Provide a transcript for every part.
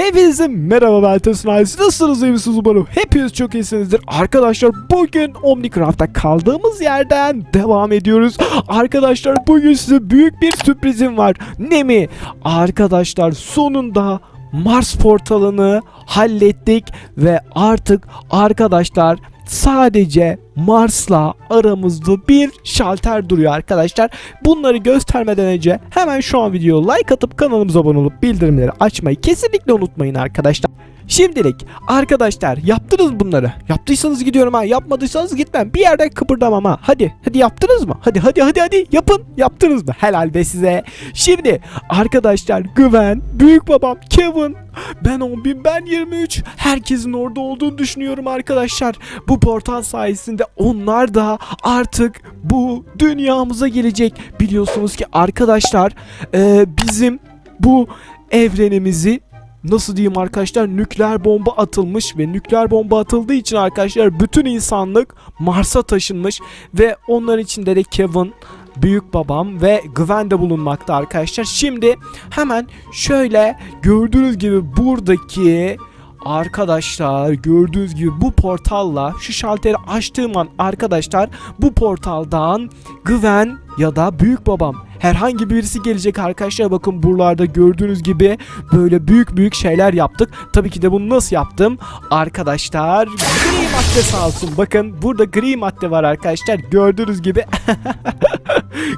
Hepinize merhaba ben Tosun ailesi. Nasılsınız iyi misiniz umarım? Hepiniz çok iyisinizdir. Arkadaşlar bugün Omnicraft'ta kaldığımız yerden devam ediyoruz. Arkadaşlar bugün size büyük bir sürprizim var. Ne mi? Arkadaşlar sonunda Mars portalını hallettik ve artık arkadaşlar sadece Mars'la aramızda bir şalter duruyor arkadaşlar. Bunları göstermeden önce hemen şu an videoya like atıp kanalımıza abone olup bildirimleri açmayı kesinlikle unutmayın arkadaşlar. Şimdilik arkadaşlar yaptınız bunları. Yaptıysanız gidiyorum ha. Yapmadıysanız gitmem. Bir yerden kıpırdamam ha. Hadi. Hadi yaptınız mı? Hadi hadi hadi hadi yapın. Yaptınız mı? Helal be size. Şimdi arkadaşlar Güven, büyük babam Kevin, ben 11, ben 23. Herkesin orada olduğunu düşünüyorum arkadaşlar. Bu portal sayesinde onlar da artık bu dünyamıza gelecek. Biliyorsunuz ki arkadaşlar e, bizim bu evrenimizi nasıl diyeyim arkadaşlar nükleer bomba atılmış ve nükleer bomba atıldığı için arkadaşlar bütün insanlık Mars'a taşınmış ve onların içinde de Kevin büyük babam ve Gwen de bulunmakta arkadaşlar. Şimdi hemen şöyle gördüğünüz gibi buradaki Arkadaşlar gördüğünüz gibi bu portalla şu şalteri açtığım an arkadaşlar bu portaldan Gwen ya da büyük babam herhangi birisi gelecek arkadaşlar bakın buralarda gördüğünüz gibi böyle büyük büyük şeyler yaptık. Tabii ki de bunu nasıl yaptım? Arkadaşlar gri madde sağ olsun. Bakın burada gri madde var arkadaşlar gördüğünüz gibi.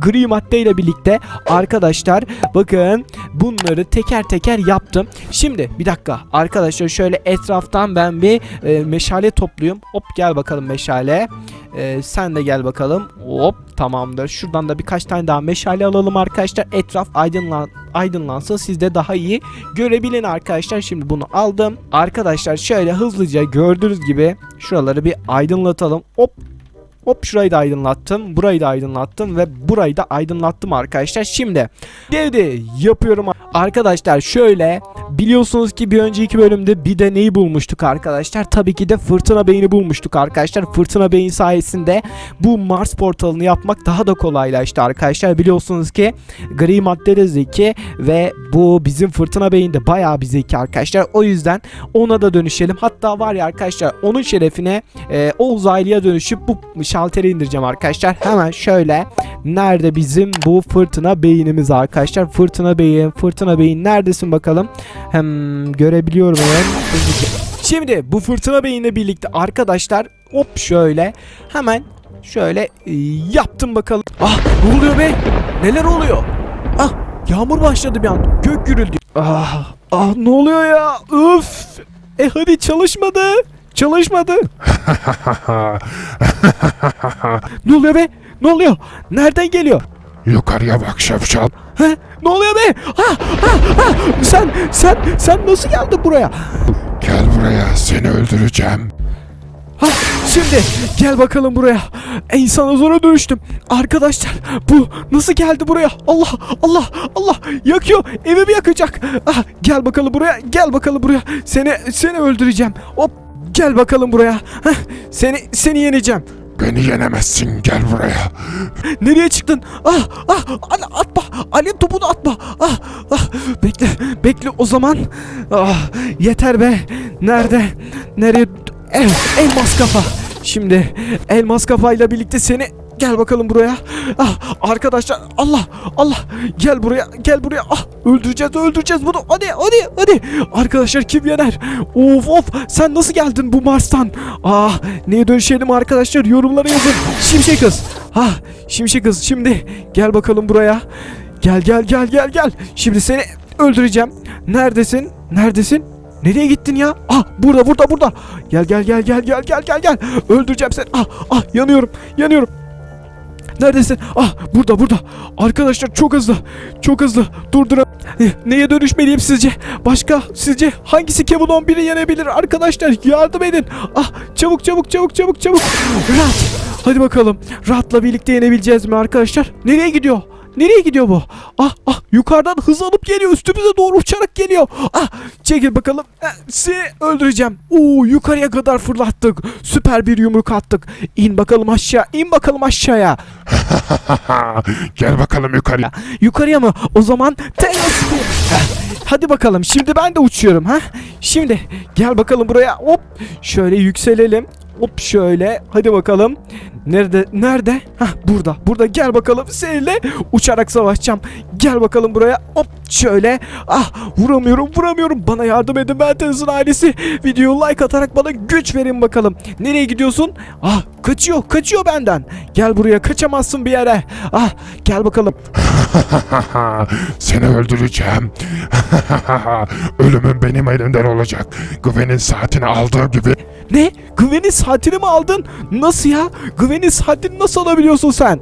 gri madde ile birlikte arkadaşlar bakın bunları teker teker yaptım. Şimdi bir dakika arkadaşlar şöyle etraftan ben bir e, meşale topluyorum. Hop gel bakalım meşale. E, sen de gel bakalım. Hop tamamdır. Şuradan da birkaç tane daha meşale alalım arkadaşlar. Etraf aydınlan aydınlansın. Siz de daha iyi görebilin arkadaşlar. Şimdi bunu aldım. Arkadaşlar şöyle hızlıca gördüğünüz gibi şuraları bir aydınlatalım. Hop Hop şurayı da aydınlattım. Burayı da aydınlattım ve burayı da aydınlattım arkadaşlar. Şimdi devde yapıyorum. Arkadaşlar şöyle biliyorsunuz ki bir önceki bölümde bir de neyi bulmuştuk arkadaşlar? Tabii ki de fırtına beyni bulmuştuk arkadaşlar. Fırtına beyin sayesinde bu Mars portalını yapmak daha da kolaylaştı arkadaşlar. Biliyorsunuz ki gri madde de zeki ve bu bizim fırtına beyin de bayağı bir zeki arkadaşlar. O yüzden ona da dönüşelim. Hatta var ya arkadaşlar onun şerefine e, o uzaylıya dönüşüp bu şalteri indireceğim arkadaşlar. Hemen şöyle nerede bizim bu fırtına beyinimiz arkadaşlar? Fırtına beyin, fırtına beyin neredesin bakalım? Hem görebiliyorum hemen. Şimdi bu fırtına beyinle birlikte arkadaşlar hop şöyle hemen şöyle e, yaptım bakalım. Ah ne oluyor be? Neler oluyor? Ah yağmur başladı bir an. Gök gürüldü. Ah ah ne oluyor ya? Üf. E hadi çalışmadı. Çalışmadı. Ne oluyor be? Ne oluyor? Nereden geliyor? Yukarıya bak şapşal. He? Ne oluyor be? Ha, ha, ha. Sen, sen, sen nasıl geldin buraya? Gel buraya seni öldüreceğim. Ha, şimdi gel bakalım buraya. İnsana zora dönüştüm. Arkadaşlar bu nasıl geldi buraya? Allah, Allah, Allah yakıyor. Evimi yakacak. Ah, gel bakalım buraya. Gel bakalım buraya. Seni, seni öldüreceğim. Hop, gel bakalım buraya. Heh, seni, seni yeneceğim. Beni yenemezsin gel buraya. Nereye çıktın? Ah ah atma. Ali topunu atma. Ah ah bekle bekle o zaman. Ah yeter be. Nerede? Nereye? El, elmas kafa. Şimdi elmas kafayla birlikte seni Gel bakalım buraya. Ah arkadaşlar Allah Allah gel buraya gel buraya. Ah öldüreceğiz öldüreceğiz bunu. Hadi hadi hadi. Arkadaşlar kim yener? Of of sen nasıl geldin bu Mars'tan? Ah neye dönüşelim arkadaşlar yorumlara yazın. Şimşek kız. Ah şimşek kız şimdi gel bakalım buraya. Gel gel gel gel gel. Şimdi seni öldüreceğim. Neredesin? Neredesin? Nereye gittin ya? Ah burada burada burada. Gel gel gel gel gel gel gel gel. Öldüreceğim seni. Ah ah yanıyorum. Yanıyorum. Neredesin? Ah burada burada. Arkadaşlar çok hızlı. Çok hızlı. Durduram. Eh, Neye dönüşmeliyim sizce? Başka sizce hangisi Kevin 11'i yenebilir? Arkadaşlar yardım edin. Ah çabuk çabuk çabuk çabuk çabuk. Rahat. Hadi bakalım. Rahatla birlikte yenebileceğiz mi arkadaşlar? Nereye gidiyor? Nereye gidiyor bu? Ah ah yukarıdan hız alıp geliyor üstümüze doğru uçarak geliyor. Ah çekil bakalım. Eh, Seni öldüreceğim. Oo yukarıya kadar fırlattık. Süper bir yumruk attık. İn bakalım aşağı. in bakalım aşağıya. gel bakalım yukarıya. Yukarıya mı? O zaman. Heh, Hadi bakalım şimdi ben de uçuyorum ha. Şimdi gel bakalım buraya. Hop şöyle yükselelim. Hop şöyle. Hadi bakalım. Nerede? Nerede? Hah burada. Burada gel bakalım seninle uçarak savaşacağım. Gel bakalım buraya. Hop şöyle. Ah vuramıyorum vuramıyorum. Bana yardım edin Benteniz'in ailesi. Videoyu like atarak bana güç verin bakalım. Nereye gidiyorsun? Ah kaçıyor kaçıyor benden. Gel buraya kaçamazsın bir yere. Ah gel bakalım. seni öldüreceğim. Ölümün benim elimden olacak. Güvenin saatini aldığım gibi Ne? Gwen'in saatini mi aldın? Nasıl ya? Gwen'in saatini nasıl alabiliyorsun sen?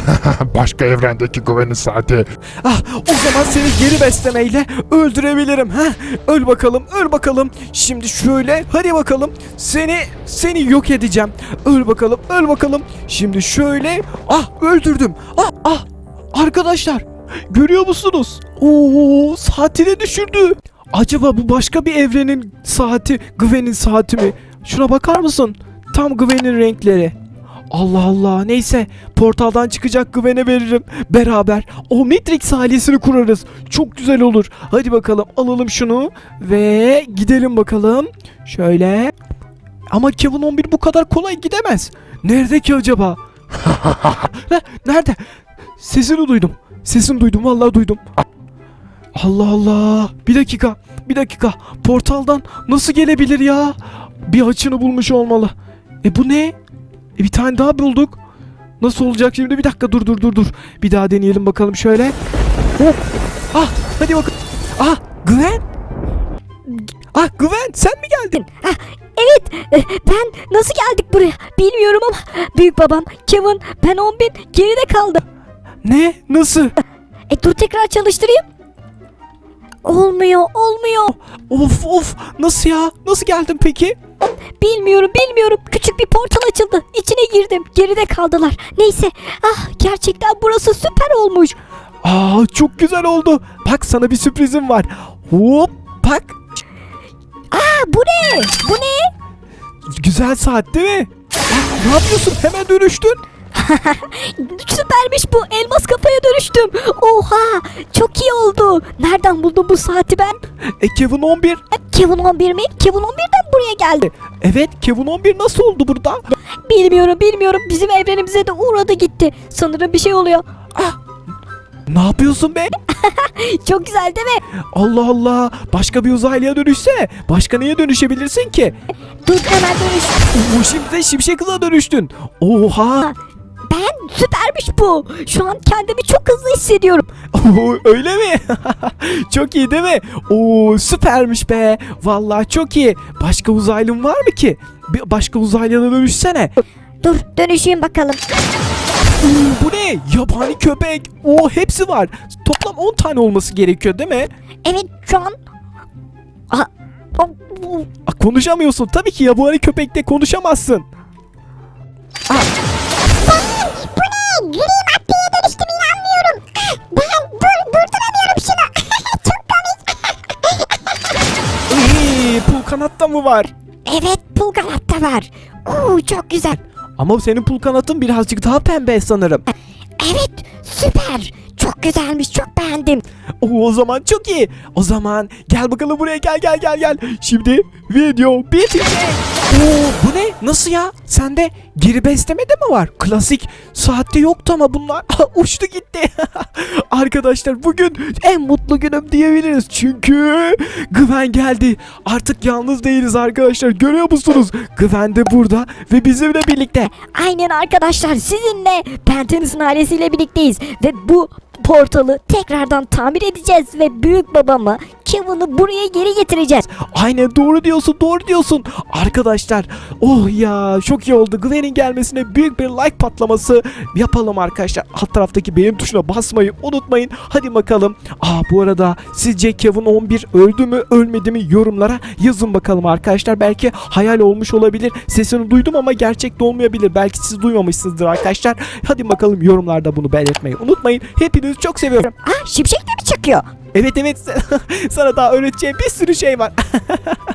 başka evrendeki güvenin saati. Ah o zaman seni geri beslemeyle öldürebilirim ha? Öl bakalım öl bakalım. Şimdi şöyle hadi bakalım. Seni seni yok edeceğim. Öl bakalım öl bakalım. Şimdi şöyle ah öldürdüm. Ah ah arkadaşlar görüyor musunuz? Oo saatini düşürdü. Acaba bu başka bir evrenin saati Gwen'in saati mi? Şuna bakar mısın? Tam Gwen'in renkleri. Allah Allah neyse portaldan çıkacak güvene veririm. Beraber Omnitrix ailesini kurarız. Çok güzel olur. Hadi bakalım alalım şunu ve gidelim bakalım. Şöyle. Ama Kevin 11 bu kadar kolay gidemez. Nerede ki acaba? Ne- Nerede? Sesini duydum. Sesini duydum vallahi duydum. Allah Allah. Bir dakika. Bir dakika. Portaldan nasıl gelebilir ya? Bir açını bulmuş olmalı. E bu ne? E bir tane daha bulduk. Nasıl olacak şimdi? Bir dakika dur dur dur dur. Bir daha deneyelim bakalım şöyle. Hop. Ah hadi bakalım. Ah Gwen. Ah Gwen sen mi geldin? Evet, e, ben nasıl geldik buraya bilmiyorum ama büyük babam Kevin ben 11 geride kaldı. Ne? Nasıl? E dur tekrar çalıştırayım. Olmuyor, olmuyor. Of of nasıl ya? Nasıl geldin peki? Bilmiyorum, bilmiyorum. Küçük bir portal açıldı. İçine girdim. Geride kaldılar. Neyse. Ah, gerçekten burası süper olmuş. Aa çok güzel oldu. Bak sana bir sürprizim var. Hop bak. Aa, bu ne? Bu ne? Güzel saat değil mi? Ah, ne yapıyorsun? Hemen dönüştün. Süpermiş bu. Elmas kafaya dönüştüm. Oha, çok iyi oldu. Nereden buldun bu saati ben? E Kevin 11. Kevin 11 mi? Kevin 11'den buraya geldi. Evet Kevin 11 nasıl oldu burada? Bilmiyorum, bilmiyorum. Bizim evrenimize de uğradı gitti. Sanırım bir şey oluyor. Ne yapıyorsun be? Çok güzel değil mi? Allah Allah. Başka bir uzaylıya dönüşse. Başka neye dönüşebilirsin ki? Dur hemen dönüş. Oo, şimdi de şimşek hıza dönüştün. Oha. Ben süpermiş bu. Şu an kendimi çok hızlı hissediyorum. Oo, öyle mi? çok iyi değil mi? Oo süpermiş be. Vallahi çok iyi. Başka uzaylın var mı ki? Bir başka uzaylıya da dönüşsene. Dur dönüşeyim bakalım. Oo, bu ne? Yabani köpek. Oo hepsi var. Toplam 10 tane olması gerekiyor değil mi? Evet şu an... Aha. Aa, konuşamıyorsun. Tabii ki yabani köpekte konuşamazsın. Gri maddeye dönüştüm inanmıyorum. Ben dur durduramıyorum şunu. çok komik. Iy, pul kanatta mı var? Evet pul kanatta var. Oo çok güzel. Ama senin pul kanatın birazcık daha pembe sanırım. Evet süper. Çok güzelmiş çok beğendim. Oo, o zaman çok iyi. O zaman gel bakalım buraya gel gel gel gel. Şimdi video bitecek. Oo, bu ne? Nasıl ya? Sende geri besleme de mi var? Klasik saatte yoktu ama bunlar uçtu gitti. Arkadaşlar bugün en mutlu günüm diyebiliriz. Çünkü Gwen geldi. Artık yalnız değiliz arkadaşlar. Görüyor musunuz? Gwen de burada ve bizimle birlikte. Aynen arkadaşlar sizinle Pentenis'in ailesiyle birlikteyiz. Ve bu portalı tekrardan tamir edeceğiz. Ve büyük babamı Kevin'i buraya geri getireceğiz. Aynen doğru diyorsun doğru diyorsun. Arkadaşlar oh ya çok iyi oldu. Gwen'in gelmesine büyük bir like patlaması yapalım arkadaşlar. Alt taraftaki beğen tuşuna basmayı unutmayın. Hadi bakalım. Aa bu arada sizce Kevin 11 öldü mü ölmedi mi yorumlara yazın bakalım arkadaşlar. Belki hayal olmuş olabilir. Sesini duydum ama gerçekte olmayabilir. Belki siz duymamışsınızdır arkadaşlar. Hadi bakalım yorumlarda bunu belirtmeyi unutmayın. Hepinizi çok seviyorum. Ah şimşek de mi çakıyor? Evet evet sana daha öğreteceğim bir sürü şey var.